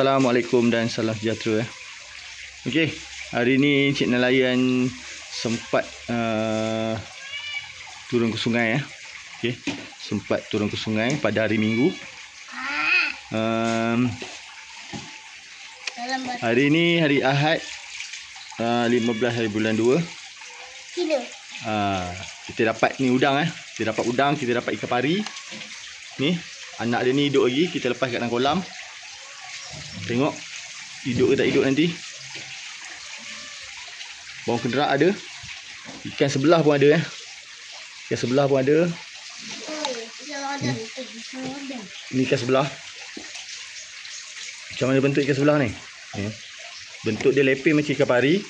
Assalamualaikum dan salam sejahtera. Eh. Okey, hari ni Cik Nelayan sempat uh, turun ke sungai ya. Okey, sempat turun ke sungai pada hari Minggu. Um, hari ni hari Ahad uh, 15 hari bulan 2. kilo. Uh, kita dapat ni udang eh. Kita dapat udang, kita dapat ikan pari. Ni, anak dia ni hidup lagi, kita lepas kat dalam kolam. Tengok hidup ke tak hidup nanti. Bawang kenderak ada. Ikan sebelah pun ada eh. Ikan sebelah pun ada. Oh, jangan ada itu. Jangan ada. Ni ikan sebelah. Macam mana bentuk ikan sebelah ni? Ya. Bentuk dia lepeh macam ikan pari.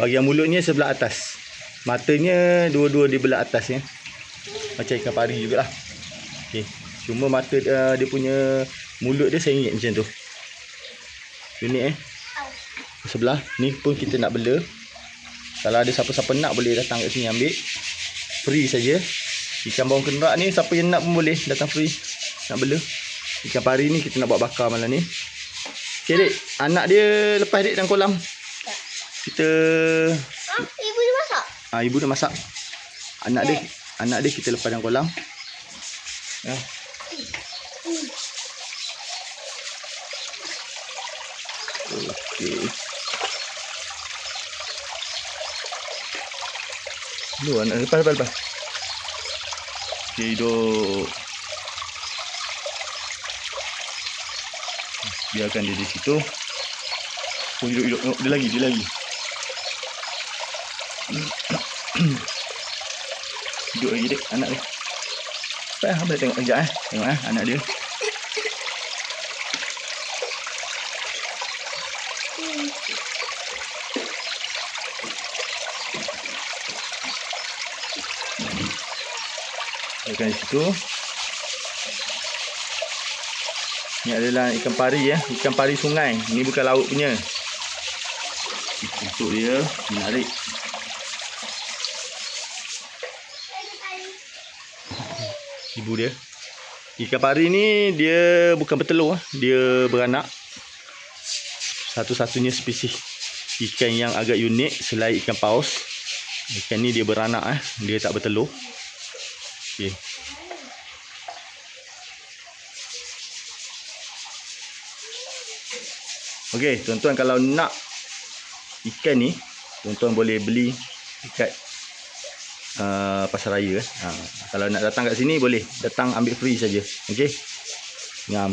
Bahagian mulutnya sebelah atas. Matanya dua-dua di belah atas ya. Macam ikan pari jugalah. Okey. Cuma mata uh, dia punya mulut dia sengit macam tu. Unik eh. Sebelah ni pun kita nak bela. Kalau ada siapa-siapa nak boleh datang kat sini ambil. Free saja. Ikan bawang kenderak ni siapa yang nak pun boleh datang free. Nak bela. Ikan pari ni kita nak buat bakar malam ni. Okay dek, anak dia lepas dek dalam kolam. Kita Ha? Ibu dia masak? ah, ibu dah masak. Anak dia anak dia kita lepas dalam kolam. Ya. Okey. Lu anak lepas lepas lepas. Okey, hidup. Biarkan dia di situ. Oh, hidup, hidup. Oh, dia lagi, dia lagi. hidup lagi dek, anak dia. Apa nak tengok kejap eh. Tengok eh, anak dia. Di situ. Ni adalah ikan pari ya, ikan pari sungai. Ni bukan laut punya. Untuk dia menarik. Ibu dia. Ikan pari ni dia bukan bertelur, ah. dia beranak. Satu-satunya spesies ikan yang agak unik selain ikan paus. Ikan ni dia beranak eh, dia tak bertelur. Okey. Okey, tuan-tuan kalau nak ikan ni, tuan-tuan boleh beli dekat uh, pasar raya. Ha, kalau nak datang kat sini boleh datang ambil free saja. Okey. Ngam.